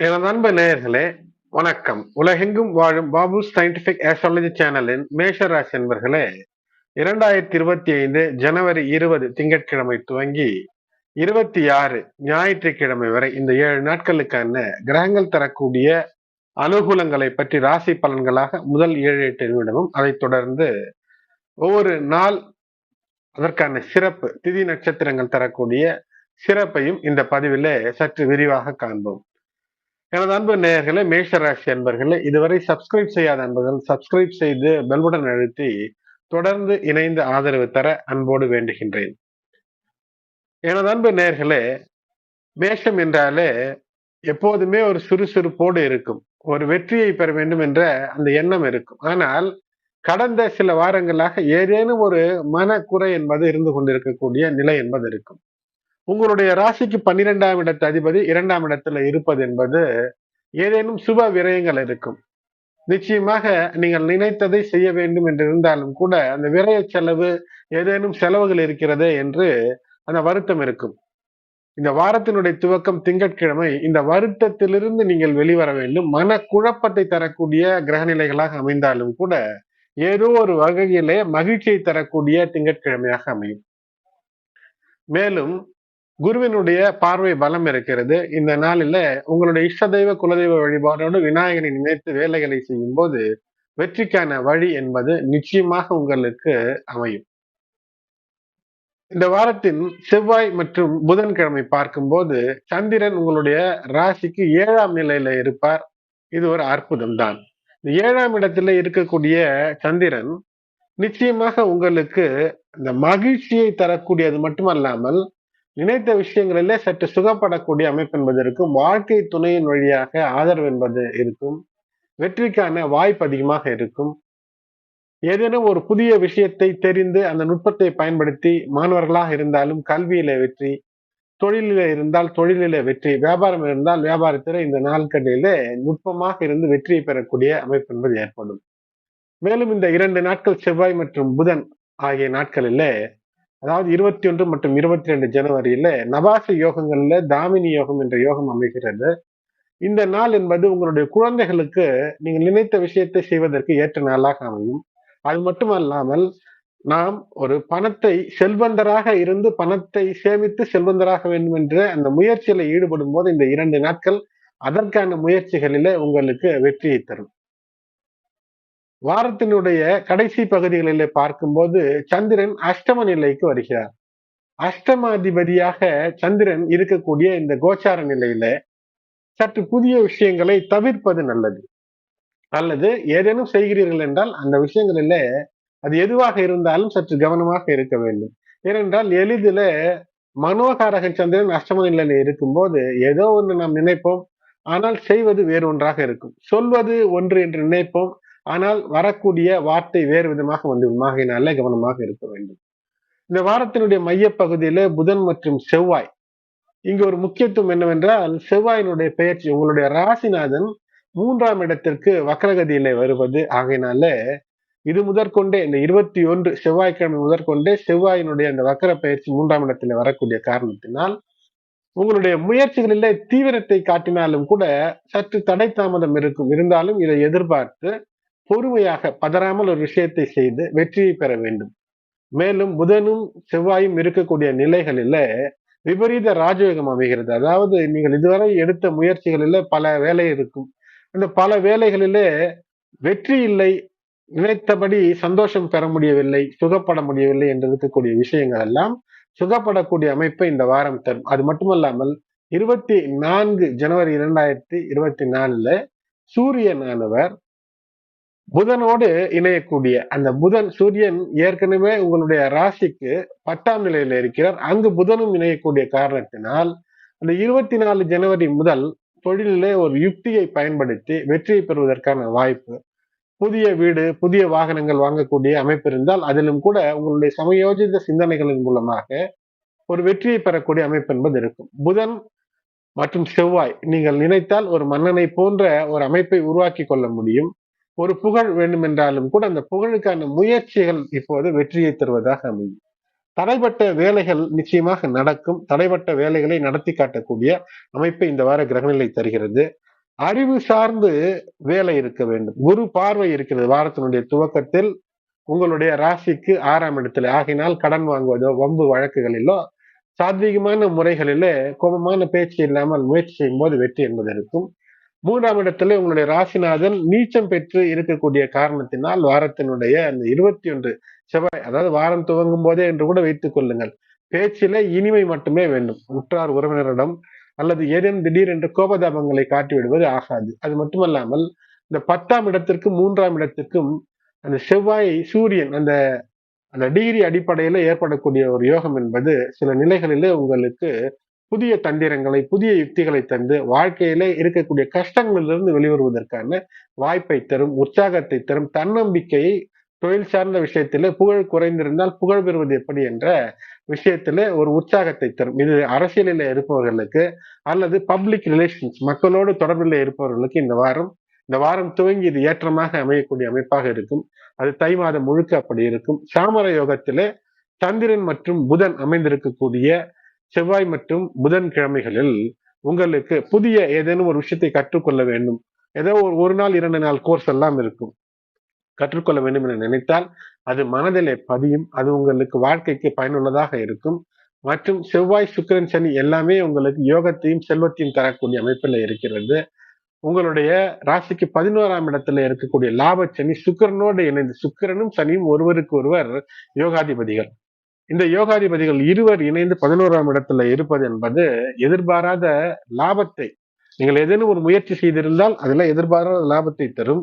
எனது அன்பு நேயர்களே வணக்கம். உலகெங்கும் வாழும் பாபு சயின்டிபிக் ஆஸ்ட்ராலஜி சேனலின் மேஷராசி என்பர்களே இரண்டாயிரத்தி இருபத்தி ஐந்து ஜனவரி இருபது திங்கட்கிழமை துவங்கி இருபத்தி ஆறு ஞாயிற்றுக்கிழமை வரை இந்த ஏழு நாட்களுக்கான கிரகங்கள் தரக்கூடிய அனுகூலங்களை பற்றி ராசி பலன்களாக முதல் ஏழு எட்டு நிமிடமும் அதைத் தொடர்ந்து ஒவ்வொரு நாள் அதற்கான சிறப்பு திதி நட்சத்திரங்கள் தரக்கூடிய சிறப்பையும் இந்த பதிவிலே சற்று விரிவாக காண்போம். எனது அன்பு நேயர்களே மேஷராசி அன்பர்களே இதுவரை சப்ஸ்கிரைப் செய்யாத அன்பர்கள் சப்ஸ்கிரைப் செய்து பெல்புடன் அழுத்தி தொடர்ந்து இணைந்து ஆதரவு தர அன்போடு வேண்டுகின்றேன். எனது அன்பு நேயர்களே மேஷம் என்றாலே எப்போதுமே ஒரு சுறுசுறுப்போடு இருக்கும். ஒரு வெற்றியை பெற வேண்டும் என்ற அந்த எண்ணம் இருக்கும். ஆனால் கடந்த சில வாரங்களாக ஏதேனும் ஒரு மனக்குறை என்பது இருந்து கொண்டிருக்கக்கூடிய நிலை என்பது இருக்கும். உங்களுடைய ராசிக்கு பன்னிரெண்டாம் இடத்து அதிபதி இரண்டாம் இடத்துல இருப்பது என்பது ஏதேனும் சுப விரயங்கள் இருக்கும். நிச்சயமாக நீங்கள் நினைத்ததை செய்ய வேண்டும் என்று இருந்தாலும் கூட அந்த விரய செலவு ஏதேனும் செலவுகள் இருக்கிறதே என்று அந்த வருத்தம் இருக்கும். இந்த வாரத்தினுடைய துவக்கம் திங்கட்கிழமை. இந்த வருத்தத்திலிருந்து நீங்கள் வெளிவர வேண்டும். மன குழப்பத்தை தரக்கூடிய கிரகநிலைகளாக அமைந்தாலும் கூட ஏதோ ஒரு வகையிலே மகிழ்ச்சியை தரக்கூடிய திங்கட்கிழமையாக அமையும். மேலும் குருவினுடைய பார்வை பலம் இருக்கிறது. இந்த நாளில உங்களுடைய இஷ்ட தெய்வ குலதெய்வ வழிபாடோடு விநாயகனை நினைத்து வேலைகளை செய்யும் போது வெற்றிக்கான வழி என்பது நிச்சயமாக உங்களுக்கு அமையும். இந்த வாரத்தின் செவ்வாய் மற்றும் புதன்கிழமை பார்க்கும்போது சந்திரன் உங்களுடைய ராசிக்கு ஏழாம் நிலையில இருப்பார். இது ஒரு அற்புதம் தான் இந்த ஏழாம் இடத்துல இருக்கக்கூடிய சந்திரன் நிச்சயமாக உங்களுக்கு இந்த மகிழ்ச்சியை தரக்கூடியது மட்டுமல்லாமல் நினைத்த விஷயங்களிலே சற்று சுகப்படக்கூடிய அமைப்பு என்பது இருக்கும் வாழ்க்கை துணையின் வழியாக ஆதரவு என்பது இருக்கும். வெற்றிக்கான வாய்ப்பு அதிகமாக இருக்கும். ஏதேனும் ஒரு புதிய விஷயத்தை தெரிந்து அந்த நுட்பத்தை பயன்படுத்தி மாணவர்களாக இருந்தாலும் கல்வியில வெற்றி தொழிலில இருந்தால் தொழிலில வெற்றி வியாபாரம் இருந்தால் வியாபாரத்தில இந்த நாட்களிலே நுட்பமாக இருந்து வெற்றியை பெறக்கூடிய அமைப்பு என்பது ஏற்படும். மேலும் இந்த இரண்டு நாட்கள் செவ்வாய் மற்றும் புதன் ஆகிய நாட்களிலே அதாவது இருபத்தி ஒன்று மற்றும் இருபத்தி ரெண்டு ஜனவரியில நவாச யோகங்கள்ல தாமினி யோகம் என்ற யோகம் அமைகிறது. இந்த நாள் என்பது உங்களுடைய குழந்தைகளுக்கு நீங்கள் நினைத்த விஷயத்தை செய்வதற்கு ஏற்ற நாளாக அமையும். அது மட்டுமல்லாமல் நாம் ஒரு பணத்தை செல்வந்தராக இருந்து பணத்தை சேமித்து செல்வந்தராக வேண்டும் என்ற அந்த முயற்சியில ஈடுபடும் போது இந்த இரண்டு நாட்கள் அதற்கான முயற்சிகளில உங்களுக்கு வெற்றியை தரும். வாரத்தினுடைய கடைசி பகுதிகளிலே பார்க்கும்போது சந்திரன் அஷ்டம நிலைக்கு வருகிறார். அஷ்டமாதிபதியாக சந்திரன் இருக்கக்கூடிய இந்த கோச்சார நிலையில சற்று புதிய விஷயங்களை தவிர்ப்பது நல்லது. அல்லது ஏதேனும் செய்கிறீர்கள் என்றால் அந்த விஷயங்களில அது எதுவாக இருந்தாலும் சற்று கவனமாக இருக்க வேண்டும். ஏனென்றால் எளிதில மனோகாரகன் சந்திரன் அஷ்டம நிலையில இருக்கும்போது ஏதோ ஒன்று நாம் நினைப்போம். ஆனால் செய்வது வேறு ஒன்றாக இருக்கும். சொல்வது ஒன்று என்று நினைப்போம். ஆனால் வரக்கூடிய வார்த்தை வேறு விதமாக வந்து ஆகையினால கவனமாக இருக்க வேண்டும். இந்த வாரத்தினுடைய மையப்பகுதியில புதன் மற்றும் செவ்வாய். இங்கு ஒரு முக்கியத்துவம் என்னவென்றால் செவ்வாயினுடைய பெயர்ச்சி உங்களுடைய ராசிநாதன் மூன்றாம் இடத்திற்கு வக்கரகதியில வருவது. ஆகையினால இது முதற்கொண்டே இந்த இருபத்தி ஒன்று செவ்வாய்க்கிழமை முதற்கொண்டே செவ்வாயினுடைய அந்த வக்கர பயிற்சி மூன்றாம் இடத்துல வரக்கூடிய காரணத்தினால் உங்களுடைய முயற்சிகளிலே தீவிரத்தை காட்டினாலும் கூட சற்று தடை தாமதம் இருக்கும். இருந்தாலும் இதை எதிர்பார்த்து பொறுமையாக பதறாமல் ஒரு விஷயத்தை செய்து வெற்றியை பெற வேண்டும். மேலும் புதனும் செவ்வாயும் இருக்கக்கூடிய நிலைகளில விபரீத ராஜயோகம் அமைகிறது. அதாவது நீங்கள் இதுவரை எடுத்த முயற்சிகளில பல வேலை இருக்கும். அந்த பல வேலைகளிலே வெற்றி இல்லை நினைத்தபடி சந்தோஷம் பெற முடியவில்லை சுகப்பட முடியவில்லை என்று இருக்கக்கூடிய விஷயங்கள் எல்லாம் சுகப்படக்கூடிய அமைப்பை இந்த வாரம் தரும். அது மட்டுமல்லாமல் இருபத்தி நான்கு ஜனவரி இரண்டாயிரத்தி இருபத்தி நாலுல சூரியனானவர் புதனோடு இணையக்கூடிய அந்த புதன் சூரியன் ஏற்கனவே உங்களுடைய ராசிக்கு பத்தாம் நிலையில இருக்கிறார். அங்கு புதனும் இணையக்கூடிய காரணத்தினால் அந்த இருபத்தி நாலு ஜனவரி முதல் தொழிலிலே ஒரு யுக்தியை பயன்படுத்தி வெற்றியை பெறுவதற்கான வாய்ப்பு புதிய வீடு புதிய வாகனங்கள் வாங்கக்கூடிய அமைப்பு இருந்தால் அதிலும் கூட உங்களுடைய சமயோஜித சிந்தனைகளின் மூலமாக ஒரு வெற்றியை பெறக்கூடிய அமைப்பு என்பது இருக்கும். புதன் மற்றும் செவ்வாய் நீங்கள் நினைத்தால் ஒரு மன்னனை போன்ற ஒரு அமைப்பை உருவாக்கி கொள்ள முடியும். ஒரு புகழ் வேண்டுமென்றாலும் கூட அந்த புகழுக்கான முயற்சிகள் இப்போது வெற்றியை தருவதாக அமையும். தடைப்பட்ட வேலைகள் நிச்சயமாக நடக்கும். தடைப்பட்ட வேலைகளை நடத்தி காட்டக்கூடிய அமைப்பை இந்த வார கிரகநிலை தருகிறது. அறிவு சார்ந்து வேலை இருக்க வேண்டும். குரு பார்வை இருக்கிறது. வாரத்தினுடைய துவக்கத்தில் உங்களுடைய ராசிக்கு ஆறாம் இடத்துல. ஆகினால் கடன் வாங்குவதோ வம்பு வழக்குகளிலோ சாத்வீகமான முறைகளிலே கோபமான பேச்சு இல்லாமல் முயற்சி செய்யும் போது வெற்றி என்பது இருக்கும். மூன்றாம் இடத்துல உங்களுடைய ராசிநாதன் நீச்சம் பெற்று இருக்கக்கூடிய காரணத்தினால் வாரத்தினுடைய அந்த இருபத்தி ஒன்று செவ்வாய் அதாவது வாரம் துவங்கும் போதே என்று கூட வைத்துக் கொள்ளுங்கள். பேச்சில இனிமை மட்டுமே வேண்டும். உற்றார் உறவினரிடம் அல்லது ஏதேனும் திடீர் என்று கோபதாபங்களை காட்டிவிடுவது ஆகாது. அது மட்டுமல்லாமல் இந்த பத்தாம் இடத்திற்கும் மூன்றாம் இடத்திற்கும் அந்த செவ்வாய் சூரியன் அந்த அந்த டிகிரி அடிப்படையில ஏற்படக்கூடிய ஒரு யோகம் என்பது சில நிலைகளிலே உங்களுக்கு புதிய தந்திரங்களை புதிய யுக்திகளை தந்து வாழ்க்கையிலே இருக்கக்கூடிய கஷ்டங்களிலிருந்து வெளிவருவதற்கான வாய்ப்பை தரும் உற்சாகத்தை தரும் தன்னம்பிக்கையை தொழில் சார்ந்த விஷயத்திலே புகழ் குறைந்திருந்தால் புகழ் பெறுவது எப்படி என்ற விஷயத்துல ஒரு உற்சாகத்தை தரும். இது அரசியலில் இருப்பவர்களுக்கு அல்லது பப்ளிக் ரிலேஷன்ஸ் மக்களோடு தொடர்பில் இருப்பவர்களுக்கு இந்த வாரம் இந்த வாரம் துவங்கி இது ஏற்றமாக அமையக்கூடிய அமைப்பாக இருக்கும். அது தை மாதம் முழுக்க அப்படி இருக்கும். சாமர யோகத்திலே சந்திரன் மற்றும் புதன் அமைந்திருக்கக்கூடிய செவ்வாய் மற்றும் புதன் கிழமைகளில் உங்களுக்கு புதிய ஏதேனும் ஒரு விஷயத்தை கற்றுக்கொள்ள வேண்டும். ஏதோ ஒரு ஒரு நாள் இரண்டு நாள் கோர்ஸ் எல்லாம் இருக்கும். கற்றுக்கொள்ள வேண்டும் என நினைத்தால் அது மனதிலே பதியும். அது உங்களுக்கு வாழ்க்கைக்கு பயனுள்ளதாக இருக்கும். மற்றும் செவ்வாய் சுக்கிரன் சனி எல்லாமே உங்களுக்கு யோகத்தையும் செல்வத்தையும் தரக்கூடிய அமைப்பில் இருக்கிறது. உங்களுடைய ராசிக்கு பதினோராம் இடத்துல இருக்கக்கூடிய லாப சனி சுக்கரனோடு இணைந்து. சுக்கிரனும் சனியும் ஒருவருக்கு ஒருவர் யோகாதிபதிகள். இந்த யோகாதிபதிகள் இருவர் இணைந்து பதினோராம் இடத்துல இருப்பது என்பது எதிர்பாராத லாபத்தை. நீங்கள் ஏதேனும் ஒரு முயற்சி செய்திருந்தால் அதில் எதிர்பாராத லாபத்தை தரும்.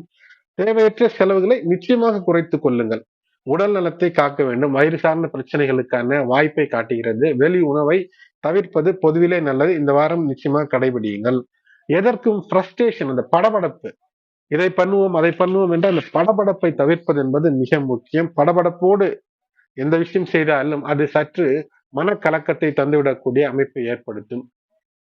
தேவையற்ற செலவுகளை நிச்சயமாக குறைத்துக் கொள்ளுங்கள். உடல் நலத்தை காக்க வேண்டும். வயிறு சார்ந்த பிரச்சனைகளுக்கான வாய்ப்பை காட்டுகிறது. வெளி உணவை தவிர்ப்பது பொதுவிலே நல்லது. இந்த வாரம் நிச்சயமாக கடைபிடியுங்கள். எதற்கும் ஃப்ரஸ்ட்ரேஷன் அந்த படபடப்பு. இதை பண்ணுவோம் அதை பண்ணுவோம் என்று அந்த படபடப்பை தவிர்ப்பது என்பது மிக முக்கியம். படபடப்போடு எந்த விஷயம் செய்தாலும் அது சற்று மனக்கலக்கத்தை தந்துவிடக்கூடிய அமைப்பை ஏற்படுத்தும்.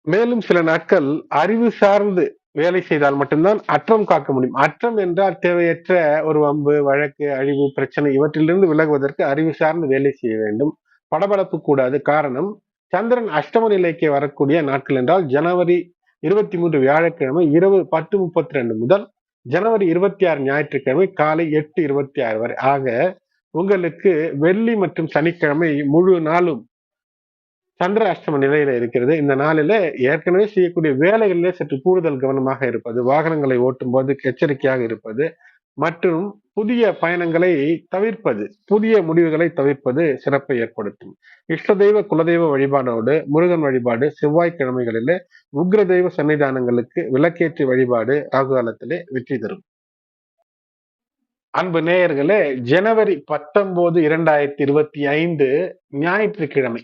மேலும் சில நாட்கள் அறிவு சார்ந்து வேலை செய்தால் மட்டும்தான் அற்றம் காக்க முடியும். அற்றம் என்றால் தேவையற்ற ஒரு வம்பு வழக்கு அழிவு பிரச்சனை இவற்றிலிருந்து விலகுவதற்கு அறிவு சார்ந்து வேலை செய்ய வேண்டும். படபடப்பு கூடாது. காரணம் சந்திரன் அஷ்டம நிலைக்கு வரக்கூடிய நாட்கள் என்றால் ஜனவரி இருபத்தி மூன்று வியாழக்கிழமை இரவு பத்து முப்பத்தி ரெண்டு முதல் ஜனவரி இருபத்தி ஆறு ஞாயிற்றுக்கிழமை காலை எட்டு இருபத்தி ஆறு வரை. ஆக உங்களுக்கு வெள்ளி மற்றும் சனிக்கிழமை முழு நாளும் சந்திர அஷ்டம நிலையில இருக்கிறது. இந்த நாளில ஏற்கனவே செய்யக்கூடிய வேலைகளிலே சற்று கூடுதல் கவனமாக இருப்பது வாகனங்களை ஓட்டும் போது எச்சரிக்கையாக இருப்பது மற்றும் புதிய பயணங்களை தவிர்ப்பது புதிய முடிவுகளை தவிர்ப்பது சிறப்பை ஏற்படுத்தும். இஷ்ட தெய்வ குலதெய்வ வழிபாடோடு முருகன் வழிபாடு செவ்வாய்க்கிழமைகளிலே உக்ர தெய்வ சன்னிதானங்களுக்கு விளக்கேற்றி வழிபாடு ராகுகாலத்திலே வெற்றி தரும். அன்பு நேயர்களே ஜனவரி பத்தொன்பது இரண்டாயிரத்தி இருபத்தி ஐந்து ஞாயிற்றுக்கிழமை.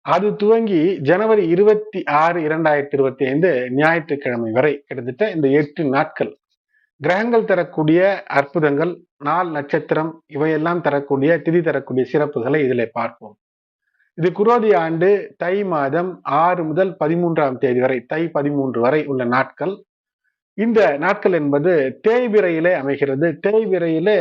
அது துவங்கி ஜனவரி இருபத்தி ஆறு இரண்டாயிரத்தி இருபத்தி ஐந்து ஞாயிற்றுக்கிழமை வரை கிட்டத்தட்ட இந்த எட்டு நாட்கள். கிரகங்கள் தரக்கூடிய அற்புதங்கள் நாள் நட்சத்திரம் இவையெல்லாம் தரக்கூடிய திதி தரக்கூடிய சிறப்புகளை இதில் பார்ப்போம். இது குரோதி ஆண்டு தை மாதம் ஆறு முதல் பதிமூன்றாம் தேதி வரை தை பதிமூன்று வரை உள்ள நாட்கள். இந்த நாட்கள் என்பது தேய்விரையிலே அமைகிறது. தேய்விரையிலே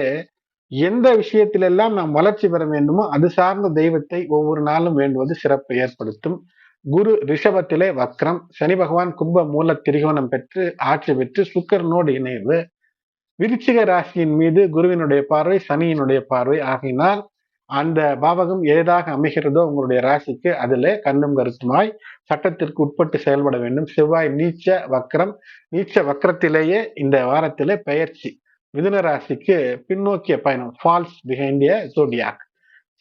எந்த விஷயத்திலெல்லாம் நாம் வளர்ச்சி பெற வேண்டுமோ அது சார்ந்த தெய்வத்தை ஒவ்வொரு நாளும் வேண்டுவது சிறப்பை ஏற்படுத்தும். குரு ரிஷபத்திலே வக்ரம் சனி பகவான் கும்ப மூல திரிகோணம் பெற்று ஆட்சி பெற்று சுக்கரனோடு இணைவு. விருச்சிக ராசியின் மீது குருவினுடைய பார்வை சனியினுடைய பார்வை. ஆகினால் அந்த பாவகம் ஏதாக அமைகிறதோ உங்களுடைய ராசிக்கு அதிலே கண்ணும் கருத்துமாய் சட்டத்திற்கு உட்பட்டு செயல்பட வேண்டும். செவ்வாய் நீச்ச வக்ரம் நீச்ச வக்கரத்திலேயே இந்த வாரத்திலே பெயர்ச்சி. மிதுன ராசிக்கு பின்னோக்கிய பயணம். ஃபால்ஸ் பிஹைண்ட் ஜோடியாக்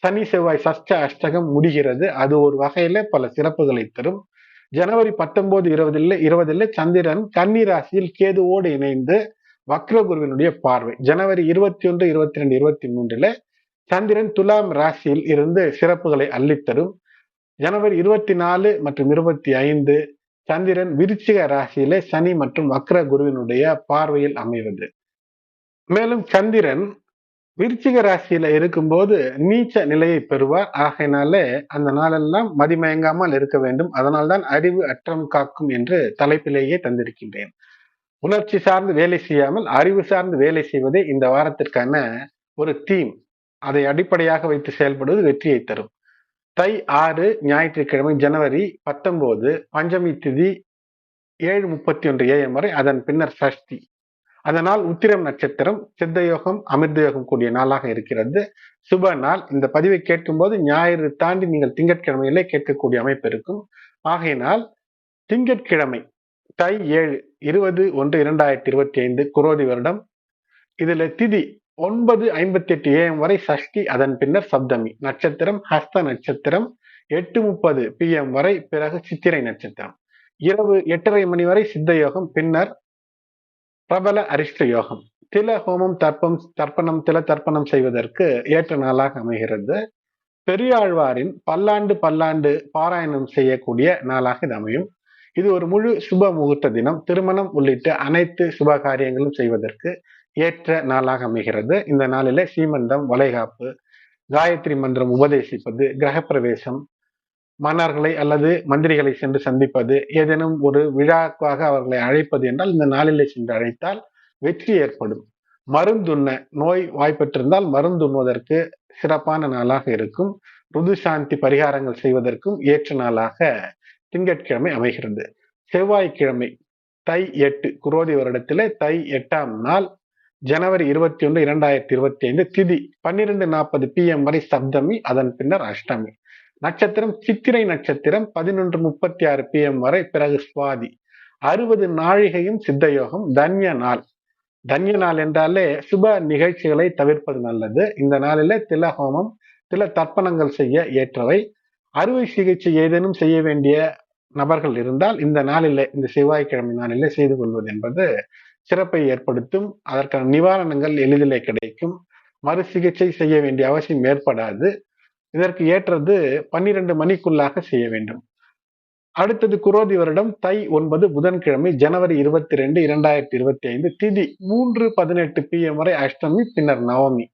சனி செவ்வாய் சஷ்ட அஷ்டகம் முடிகிறது. அது ஒரு வகையில பல சிறப்புகளை தரும். ஜனவரி பத்தொன்பது இருபதில் இருபதில் சந்திரன் கன்னி ராசியில் கேதுவோடு இணைந்து வக்ரகுருவினுடைய பார்வை. ஜனவரி இருபத்தி ஒன்று இருபத்தி ரெண்டு இருபத்தி மூன்றுல சந்திரன் துலாம் ராசியில் இருந்து சிறப்புகளை அள்ளித்தரும். ஜனவரி இருபத்தி நாலு மற்றும் இருபத்தி ஐந்து சந்திரன் விருச்சிக ராசியிலே சனி மற்றும் வக்ர குருவினுடைய பார்வையில் அமைவது. மேலும் சந்திரன் விருச்சிக ராசியில இருக்கும்போது நீச்ச நிலையை பெறுவார். ஆகையினாலே அந்த நாளெல்லாம் மதிமயங்காமல் இருக்க வேண்டும். அதனால்தான் அறிவு அற்றம் காக்கும் என்று தலைப்பிலேயே தந்திருக்கின்றேன். உணர்ச்சி சார்ந்து வேலை செய்யாமல் அறிவு சார்ந்து வேலை செய்வதே இந்த வாரத்திற்கான ஒரு தீம் அதை அடிப்படையாக வைத்து செயல்படுவது வெற்றியை தரும். தை ஆறு ஞாயிற்றுக்கிழமை ஜனவரி பத்தொன்பது பஞ்சமி திதி ஏழு முப்பத்தி ஒன்று ஏஎம் வரை அதன் பின்னர் சஷ்டி. அதனால் உத்திரம் நட்சத்திரம் சித்த யோகம் அமிர்த யோகம் கூடிய நாளாக இருக்கிறது. சுப நாள். இந்த பதிவை கேட்கும்போது ஞாயிறு தாண்டி நீங்கள் திங்கட்கிழமையிலே கேட்கக்கூடிய அமைப்பு இருக்கும். ஆகையினால் திங்கட்கிழமை தை ஏழு இருபது ஒன்று இரண்டாயிரத்தி இருபத்தி ஐந்து குரோதி வருடம். இதுல திதி ஒன்பது ஐம்பத்தி எட்டு ஏஎம் வரை சஷ்டி அதன் பின்னர் சப்தமி. நட்சத்திரம் ஹஸ்த நட்சத்திரம். எட்டு முப்பது பிஎம் வரை பிறகு சித்திரை நட்சத்திரம். இரவு எட்டரை மணி வரை சித்த யோகம் பின்னர் பிரபல அரிஷ்ட யோகம். தில ஹோமம் தர்ப்பம் தர்ப்பணம் தில தர்ப்பணம் செய்வதற்கு ஏற்ற நாளாக அமைகிறது. பெரியாழ்வாரின் பல்லாண்டு பல்லாண்டு பாராயணம் செய்யக்கூடிய நாளாக இது அமையும். இது ஒரு முழு சுப முகூர்த்த தினம். திருமணம் உள்ளிட்ட அனைத்து சுப காரியங்களும் செய்வதற்கு ஏற்ற நாளாக அமைகிறது. இந்த நாளில சீமந்தம் வளைகாப்பு காயத்ரி மந்திரம் உபதேசிப்பது கிரகப்பிரவேசம் மன்னர்களை அல்லது மந்திரிகளை சென்று சந்திப்பது ஏதேனும் ஒரு விழாக்காக அவர்களை அழைப்பது என்றால் இந்த நாளிலே சென்று அழைத்தால் வெற்றி ஏற்படும். மருந்துண்ண நோய் வாய்ப்பெற்றிருந்தால் மருந்துண்ணுவதற்கு சிறப்பான நாளாக இருக்கும். ருது சாந்தி பரிகாரங்கள் செய்வதற்கும் ஏற்ற நாளாக திங்கட்கிழமை அமைகிறது. செவ்வாய்க்கிழமை தை எட்டு குரோதி வருடத்திலே தை எட்டாம் நாள் ஜனவரி இருபத்தி ஒன்று இரண்டாயிரத்தி இருபத்தி ஐந்து திதி பன்னிரெண்டு நாற்பது பி எம் வரை சப்தமி அதன் பின்னர் அஷ்டமி. நட்சத்திரம் சித்திரை நட்சத்திரம் பதினொன்று முப்பத்தி ஆறு பி எம் வரை பிறகு சுவாதி. அறுபது நாழிகையும் சித்தயோகம் தன்ய நாள். தன்ய நாள் என்றாலே சுப நிகழ்ச்சிகளை தவிர்ப்பது நல்லது. இந்த நாளில தில ஹோமம் தில தர்ப்பணங்கள் செய்ய ஏற்றவை. அறுவை சிகிச்சை ஏதேனும் செய்ய வேண்டிய நபர்கள் இருந்தால் இந்த நாளிலே இந்த செவ்வாய்க்கிழமை நாளிலே செய்து கொள்வது என்பது சிறப்பை ஏற்படுத்தும் அதற்கான நிவாரணங்கள் எளிதிலே கிடைக்கும். மறு சிகிச்சை செய்ய வேண்டிய அவசியம் ஏற்படாது. இதற்கு ஏற்றது பன்னிரண்டு மணிக்குள்ளாக செய்ய வேண்டும். அடுத்தது குரோதி வருடம் தை ஒன்பது புதன்கிழமை ஜனவரி இருபத்தி ரெண்டு இரண்டாயிரத்தி இருபத்தி ஐந்து திதி மூன்று பதினெட்டு பி எம் வரை அஷ்டமி பின்னர் நவமி.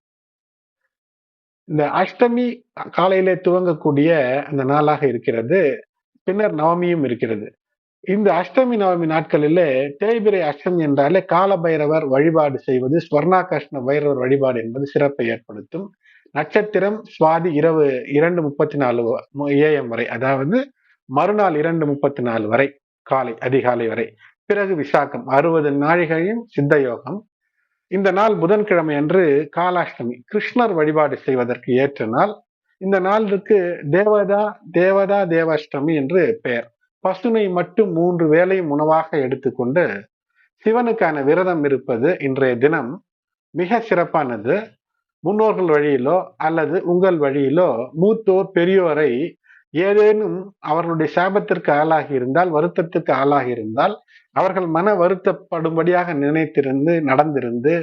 இந்த அஷ்டமி காலையிலே துவங்கக்கூடிய அந்த நாளாக இருக்கிறது. பின்னர் நவமியும் இருக்கிறது. இந்த அஷ்டமி நவமி நாட்களிலே தேய்பிரை அஷ்டமி என்றாலே கால பைரவர் வழிபாடு செய்வது ஸ்வர்ணாகிருஷ்ண பைரவர் வழிபாடு என்பது சிறப்பை ஏற்படுத்தும். நட்சத்திரம் சுவாதி இரவு இரண்டு முப்பத்தி நாலு ஏஎம் வரை அதாவது மறுநாள் இரண்டு முப்பத்தி நாலு வரை காலை அதிகாலை வரை. பிறகு விசாகம் அறுபது நாழிகையும் சித்த யோகம். இந்த நாள் புதன்கிழமை அன்று காலாஷ்டமி கிருஷ்ணர் வழிபாடு செய்வதற்கு ஏற்ற நாள். இந்த நாளுக்கு தேவதா தேவதா தேவாஷ்டமி என்று பெயர். பசுமை மட்டும் மூன்று வேலையும் உணவாக எடுத்துக்கொண்டு சிவனுக்கான விரதம் இருப்பது இன்றைய தினம் மிக சிறப்பானது. முன்னோர்கள் வழியிலோ அல்லது உங்கள் வழியிலோ மூத்தோர் பெரியோரை ஏதேனும் அவர்களுடைய சாபத்திற்கு ஆளாகி இருந்தால் வருத்தத்துக்கு ஆளாகி இருந்தால் அவர்கள் மன வருத்தப்படும்படியாக நினைத்திருந்து நடந்திருந்து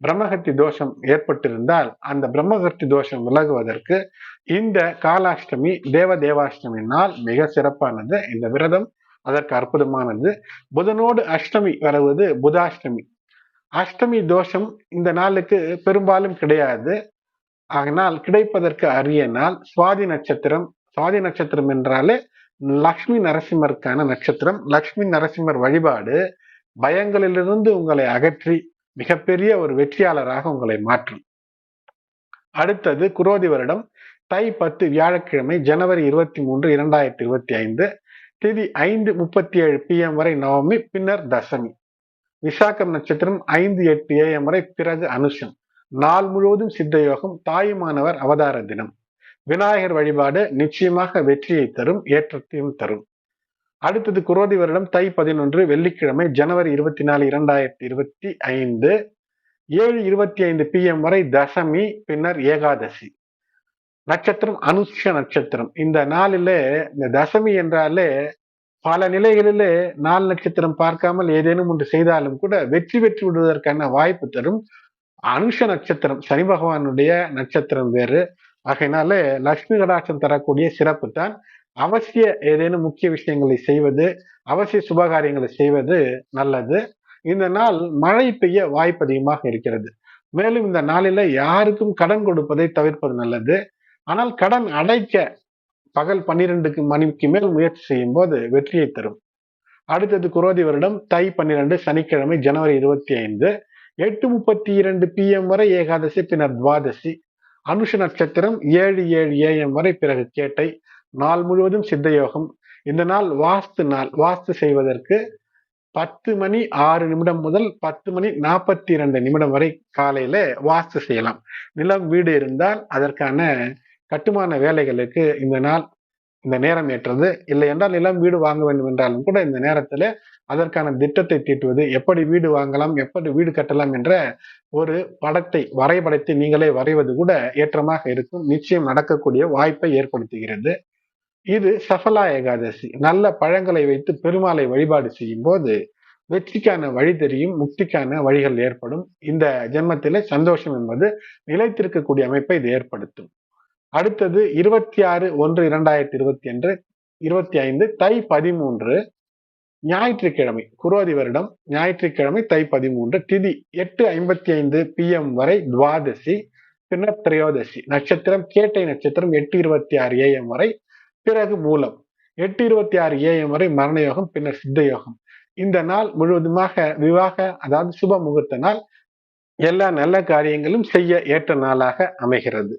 பிரம்மகத்தி தோஷம் ஏற்பட்டிருந்தால் அந்த பிரம்மகத்தி தோஷம் விலகுவதற்கு இந்த காலாஷ்டமி தேவ தேவாஷ்டமி நாள் மிக சிறப்பானது. இந்த விரதம் அதற்கு அற்புதமானது. புதனோடு அஷ்டமி வருவது புதாஷ்டமி. அஷ்டமி தோஷம் இந்த நாளுக்கு பெரும்பாலும் கிடையாது. ஆனால் கிடைப்பதற்கு அரிய நாள் சுவாதி நட்சத்திரம். சுவாதி நட்சத்திரம் என்றாலே லக்ஷ்மி நரசிம்மருக்கான நட்சத்திரம். லக்ஷ்மி நரசிம்மர் வழிபாடு பயங்களிலிருந்து உங்களை அகற்றி மிகப்பெரிய ஒரு வெற்றியாளராக உங்களை மாற்றும். அடுத்தது குரோதி வருடம் தை பத்து வியாழக்கிழமை ஜனவரி இருபத்தி மூன்று இரண்டாயிரத்தி இருபத்தி ஐந்து திதி ஐந்து முப்பத்தி ஏழு பிஎம் வரை நவமி பின்னர் தசமி. விசாகம் நட்சத்திரம் ஐந்து எட்டு ஏஎம் வரை பிறகு அனுஷம். நாள் முழுவதும் சித்த யோகம் தாயுமானவர் அவதார தினம். விநாயகர் வழிபாடு நிச்சயமாக வெற்றியை தரும் ஏற்றத்தையும் தரும். அடுத்தது குரோதி வருடம் தை பதினொன்று வெள்ளிக்கிழமை ஜனவரி இருபத்தி நாலு இரண்டாயிரத்தி இருபத்தி ஐந்து. ஏழு இருபத்தி ஐந்து பி எம் வரை தசமி பின்னர் ஏகாதசி. நட்சத்திரம் அனுஷ நட்சத்திரம். இந்த நாளிலே இந்த தசமி என்றாலே பல நிலைகளிலே நாள் நட்சத்திரம் பார்க்காமல் ஏதேனும் ஒன்று செய்தாலும் கூட வெற்றி பெற்று விடுவதற்கான வாய்ப்பு தரும். அனுஷ நட்சத்திரம் சனி பகவானுடைய நட்சத்திரம் வேறு. ஆகையினால லக்ஷ்மி கடாட்சம் தரக்கூடிய சிறப்பு தான். அவசிய ஏதேனும் முக்கிய விஷயங்களை செய்வது அவசிய சுபகாரியங்களை செய்வது நல்லது. இந்த நாள் மழை பெய்ய வாய்ப்பு அதிகமாக இருக்கிறது. மேலும் இந்த நாளில யாருக்கும் கடன் கொடுப்பதை தவிர்ப்பது நல்லது. ஆனால் கடன் அடைக்க பகல் பன்னிரெண்டுக்கு மணிக்கு மேல் முயற்சி செய்யும் போது வெற்றியை தரும். அடுத்தது குரோதி வருடம் தை பன்னிரண்டு சனிக்கிழமை ஜனவரி இருபத்தி ஐந்து எட்டு முப்பத்தி இரண்டு பி எம் வரை ஏகாதசி பின்னர் துவாதசி. அனுஷ நட்சத்திரம் ஏழு ஏழு ஏஎம் வரை பிறகு கேட்டை. நாள் முழுவதும் சித்த யோகம் இந்த நாள் வாஸ்து நாள். வாஸ்து செய்வதற்கு பத்து மணி ஆறு நிமிடம் முதல் பத்து மணி நாற்பத்தி இரண்டு நிமிடம் வரை காலையில வாஸ்து செய்யலாம். நிலம் வீடு இருந்தால் அதற்கான கட்டுமான வேலைகளுக்கு இந்த நாள் இந்த நேரம் ஏற்றது. இல்லை என்றால் நிலம் வீடு வாங்க வேண்டும் என்றாலும் கூட இந்த நேரத்துல அதற்கான திட்டத்தை தீட்டுவது எப்படி வீடு வாங்கலாம் எப்படி வீடு கட்டலாம் என்ற ஒரு படத்தை வரைபடத்தை நீங்களே வரைவது கூட ஏற்றமாக இருக்கும். நிச்சயம் நடக்கக்கூடிய வாய்ப்பை ஏற்படுத்துகிறது. இது சஃபலா ஏகாதசி நல்ல பழங்களை வைத்து பெருமாளை வழிபாடு செய்யும் போது வெற்றிக்கான வழி தெரியும் முக்திக்கான வழிகள் ஏற்படும். இந்த ஜென்மத்திலே சந்தோஷம் என்பது நிலைத்திருக்கக்கூடிய அமைப்பை இது ஏற்படுத்தும். அடுத்தது இருபத்தி ஆறு ஒன்று இரண்டாயிரத்தி இருபத்தி அன்று இருபத்தி ஐந்து தை பதிமூன்று ஞாயிற்றுக்கிழமை குரோதி வருடம் ஞாயிற்றுக்கிழமை தை பதிமூன்று திதி எட்டு ஐம்பத்தி ஐந்து பிஎம் வரை துவாதசி பின்னர் திரையோதசி நட்சத்திரம் கேட்டை நட்சத்திரம் எட்டு இருபத்தி ஆறு ஏஎம் வரை பிறகு மூலம் எட்டு இருபத்தி ஆறு ஏஎம் வரை மரண யோகம் பின்னர் சித்த யோகம். இந்த நாள் முழுவதுமாக விவாக அதாவது சுப முகூர்த்த நாள் எல்லா நல்ல காரியங்களும் செய்ய ஏற்ற நாளாக அமைகிறது.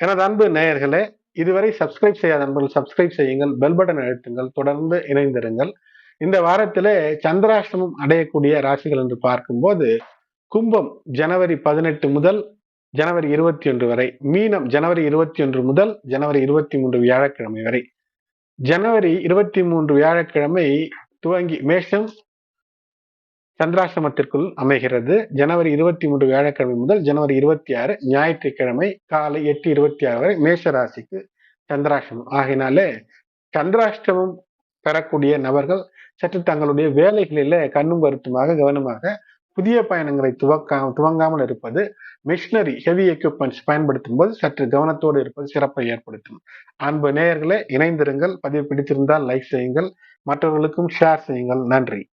எனது அன்பு நேயர்களே இதுவரை சப்ஸ்கிரைப் செய்யாத நண்பர்கள் சப்ஸ்கிரைப் செய்யுங்கள் பெல் பட்டன் அழுத்துங்கள் தொடர்ந்து இணைந்திருங்கள். இந்த வாரத்திலே சந்திராஷ்டமம் அடையக்கூடிய ராசிகள் என்று பார்க்கும்போது கும்பம் ஜனவரி பதினெட்டு முதல் ஜனவரி இருபத்தி ஒன்று வரை மீனம் ஜனவரி இருபத்தி ஒன்று முதல் ஜனவரி இருபத்தி மூன்று வியாழக்கிழமை வரை. ஜனவரி இருபத்தி மூன்று வியாழக்கிழமை துவங்கி மேஷம் சந்திராசிரமத்திற்குள் அமைகிறது. ஜனவரி இருபத்தி மூன்று வியாழக்கிழமை முதல் ஜனவரி இருபத்தி ஆறு ஞாயிற்றுக்கிழமை காலை எட்டு இருபத்தி ஆறு வரை மேஷ ராசிக்கு சந்திராஷ்டமம். ஆகினாலே சந்திராஷ்டமம் பெறக்கூடிய நபர்கள் சற்று தங்களுடைய வேலைகளில கண்ணும் கருத்துமாக கவனமாக புதிய பயணங்களை துவக்க துவங்காமல் இருப்பது மிஷினரி ஹெவி எக்யூப்மெண்ட்ஸ் பயன்படுத்தும் போது சற்று கவனத்தோடு இருப்பது சிறப்பை ஏற்படுத்தும். அன்பு நேயர்களே இணைந்திருங்கள். பதிவு பிடித்திருந்தால் லைக் செய்யுங்கள். மற்றவர்களுக்கும் ஷேர் செய்யுங்கள். நன்றி.